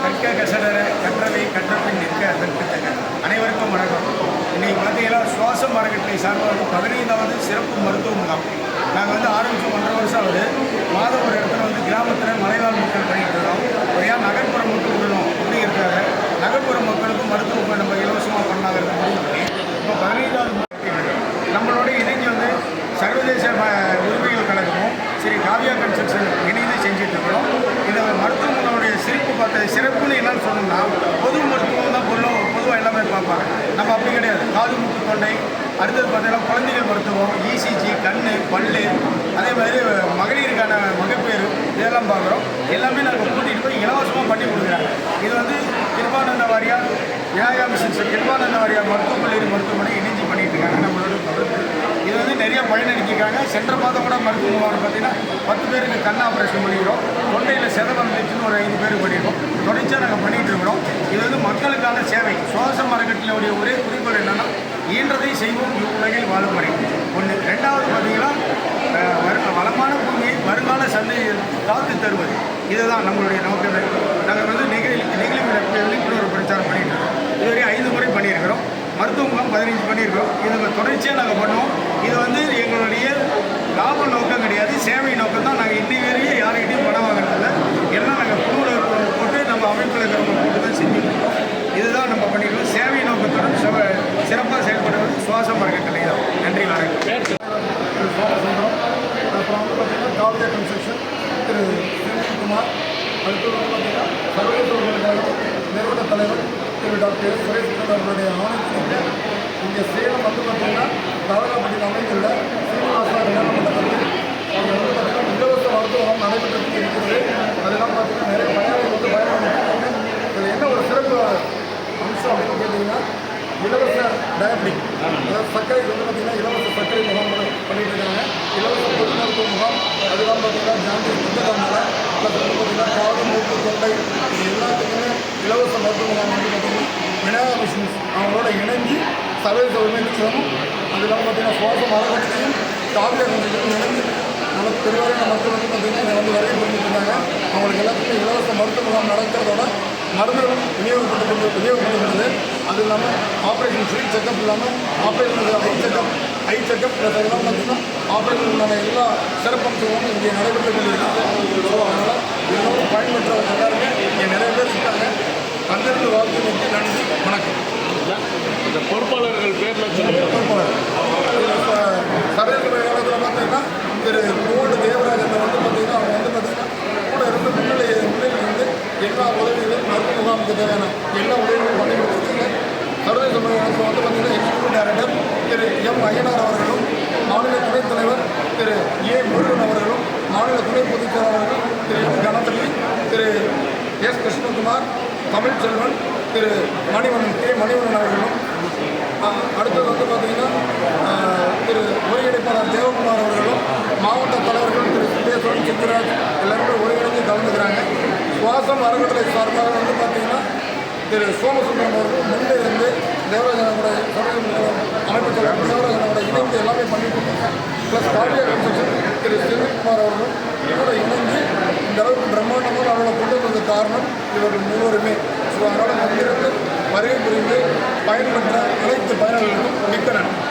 கற்க கசடர கற்றவை கற்றபின் நிற்க அதற்குத்தக அனைவருக்கும் வணக்கம். இன்னைக்கு பார்த்தீங்கன்னா சுவாச மரக்கட்டளை சார்பாக வந்து பதினைந்தாவது சிறப்பு மருத்துவ முகாம் நாங்கள் வந்து ஆரம்பித்து ஒன்றரை வருஷம் ஆகுது. மாதம் ஒரு இடத்துல வந்து கிராமத்தில் மலைவாழ் மக்கள் பண்ணிட்டு இருக்கோம் ஒரு ஏன் நகர்ப்புற மக்கள் விடணும் அப்படிங்கிறதுக்காக நகர்ப்புற மக்களுக்கும் மருத்துவ நம்ம இலவசமாக பண்ணாங்கிறத முடிவு பண்ணி இப்போ பதினைந்தாவது முகாம் நம்மளோட இணைஞ்சு வந்து சர்வதேச ம- உரிமைகள் கழகமும் சரி காவியா கன்ஸ்ட்ரக்ஷன் இணைந்து செஞ்சுட்டு இருக்கிறோம் மருத்துவமனையுடைய சிறப்பு பார்த்த சிறப்புன்னு என்னன்னு சொன்னோம்னா பொது மருத்துவம் தான் பொருளும் பொதுவாக எல்லாமே பார்ப்பாங்க. நம்ம அப்படி கிடையாது. காது மூக்கு தொண்டை. அடுத்தது பார்த்தீங்கன்னா குழந்தைகள் மருத்துவம் இசிஜி கண் பல்லு. அதே மாதிரி மகளிருக்கான மகப்பேறு இதெல்லாம் பார்க்குறோம். எல்லாமே நாங்கள் கூட்டிகிட்டு போய் இலவசமாக பண்ணி கொடுக்குறாங்க. இது வந்து கிருபானந்த வாரியார் விநாயகா மிஷன்ஸ் கிருபானந்த வாரியார் மருத்துவக் கல்லூரி மருத்துவமனை இணைஞ்சு பண்ணிட்டு இருக்காங்க. நம்மளோட தொடர்பு இது வந்து நிறைய பயனளிக்கிறாங்க சென்ற மாதம் கூட மருத்துவமனை பார்த்தீங்கன்னா கண் ஆப்ரேஷன் பண்ணிக்கிறோம். தொண்டையில் செதம் வந்துச்சுன்னு ஒரு ஐந்து பேர் பண்ணியிருக்கோம். தொடர்ச்சியாக நாங்கள் பண்ணிகிட்டு இருக்கிறோம். இது வந்து மக்களுக்கான சேவை. சுவாச மரக்கட்டினுடைய ஒரே குறிக்கோள் என்னென்னா ஈன்றதை செய்வோம் உலகில் வாழும் வரை. ஒன்று ரெண்டாவது பார்த்தீங்கன்னா வளமான பூமியை வருங்கால சந்தையை காத்து தருவது. இதுதான் நம்மளுடைய நமக்கு நாங்கள் வந்து நெகிழ் நெகிழி விழிப்புணர்வு பிரச்சாரம் பண்ணிட்டு இருக்கோம். இதுவரை ஐந்து முறை பண்ணியிருக்கிறோம். மருத்துவ முகாம் பதினைஞ்சு பண்ணியிருக்கோம் இதை தொடர்ச்சியாக நாங்கள் பண்ணுவோம். இது வந்து எங்களுடைய லாப நோக்கம் கிடையாது சேவை நோக்கம் தான் நாங்கள் இன்னி வரையும் யாருக்கிட்டையும் பணம் வாங்குறதில்ல எல்லாம் நாங்கள் குழுவில் போட்டு நம்ம அமைப்பில் இருக்கிறவங்க போட்டு தான் செஞ்சுட்டு இருக்கோம் இதுதான் நம்ம பண்ணியிருக்கோம் சேவை நோக்கத்துடன் சிறப்பாக செயல்படுவது சுவாச மரக்கட்டளை தான் நன்றி வணக்கம். திரு அப்புறம் வந்து பார்த்தீங்கன்னா காவியா கன்ஸ்ட்ரக்ஷன் திரு செந்தில்குமார் அடுத்தது வந்து பார்த்தீங்கன்னா சர்வதேச ஒருவருக்காக நிறுவன தலைவர் திரு டாக்டர் எஸ் சுரேஷ்குமார் அவர்களுடைய ஆணையத்திற்கு இங்கே சேலம் வந்து பார்த்தீங்கன்னா தாரகாப்பட்டியில் அமைந்துள்ள சீனிவாசா விளையாட்டு மண்டபத்தில் அவங்க வந்து பார்த்தீங்கன்னா இலவச மருத்துவம் நடைபெற்று இருக்கிறது அதெல்லாம் பார்த்தீங்கன்னா நிறைய பயனாளிகள் வந்து பயன்படுத்திருக்காங்க இதில் என்ன ஒரு சிறப்பு அம்சம் அப்படின்னு கேட்டிங்கன்னா இலவச டயபெட்டிக் அதாவது சர்க்கரை வந்து பார்த்தீங்கன்னா இலவச சர்க்கரை முகாம் பண்ணிட்டு இருக்காங்க. இலவச பொது மருத்துவ முகாம் அதெல்லாம் பார்த்தீங்கன்னா ஜாந்தி புத்தகனால ப்ளஸ் வந்து பார்த்தீங்கன்னா காது மூக்கு தொண்டை இது எல்லாத்துக்குமே இலவச மருத்துவ முகாம் வந்து பார்த்தீங்கன்னா விநாயகா மிஷின்ஸ். அவங்களோட இணைஞ்சு சர்வதேச உரிமை நிறுவனம் அது இல்லாமல் பார்த்தீங்கன்னா சுவாச மரக்கட்டையும் காவிரி நிலையத்தையும் இணைஞ்சு நமக்கு பெருவாரியான மக்கள் வந்து பார்த்தீங்கன்னா இதை வந்து வருகை புரிஞ்சுட்டு இருந்தாங்க அவங்களுக்கு எல்லாத்துக்குமே இலவச மருத்துவ முகாம் நடக்கிறதோட மருந்துகளும் விநியோகப்பட்டு விநியோகப்படுகிறது அது இல்லாமல் ஆப்ரேஷன் ஃப்ரீ செக்கப் இல்லாமல் operation eye checkup eye checkup plus அதெல்லாம் பார்த்தீங்கன்னா ஆப்ரேஷனுக்கான எல்லா சிறப்பம்சங்களும் இங்கே நடைபெற்று கொண்டிருக்கிறது. ஸோ அதனால் எல்லோரும் பயன்பெற்றவங்க எல்லாருமே இங்கே நிறைய பேர் இருக்காங்க. வந்திருந்து வாழ்த்து நன்றி வணக்கம். இந்த பொறுப்பாளர்கள் பேர்ல சொல்லுங்க. சர்வதேச காலத்தில் பார்த்தீங்கன்னா திரு கோடு தேவராஜன் வந்து பார்த்தீங்கன்னா அவங்க வந்து பார்த்தீங்கன்னா கூட இருந்து முன்னிலை முன்னிலை இருந்து எல்லா உதவிகளும் மருத்துவ முகாமுக்கு தேவையான எல்லா கொடுத்துருக்காங்க இப்போ வந்து பார்த்தீங்கன்னா எக்ஸிக்யூட்டிவ் டைரக்டர் திரு எம் ஐயனார் அவர்களும் மாநில துணைத் தலைவர் திரு ஏ முருகன் அவர்களும் மாநில துணை பொதுச் செயலாளர்கள் திரு எம் கணபதி திரு எஸ் கிருஷ்ணகுமார் தமிழ்ச்செல்வன் திரு மணிவண்ணன் கே மணிவண்ணன் அவர்களும். அடுத்தது வந்து பார்த்தீங்கன்னா திரு ஒருங்கிணைப்பாளர் தேவகுமார் அவர்களும் மாவட்ட தலைவர்கள் திரு சுந்தேஸ்வரன் சித்ராஜ் எல்லாருமே ஒருங்கிணைந்து கலந்துக்கிறாங்க. சுவாசம் அறக்கட்டளை சார்பாக வந்து பார்த்தீங்கன்னா திரு சோமசுந்தரம் அவர்கள் முன்னேறி தேவராஜனோட அமைப்பு தலைவர் தேவராஜனோட இணைந்து எல்லாமே பண்ணிட்டு இருக்காங்க ப்ளஸ் காவியா கன்ஸ்ட்ரக்ஷன் திரு செல்விக்குமார் அவர்களும் இவரோட இணைந்து இந்த அளவுக்கு பிரம்மாண்டமாக அவரோட கொண்டு வந்தது காரணம் இவர்கள் மூவருமே ஸோ அதனால் வந்திருந்து வருகை புரிந்து பயன்பெற்ற அனைத்து பயனாளிகளுக்கும் மிக்க நன்றி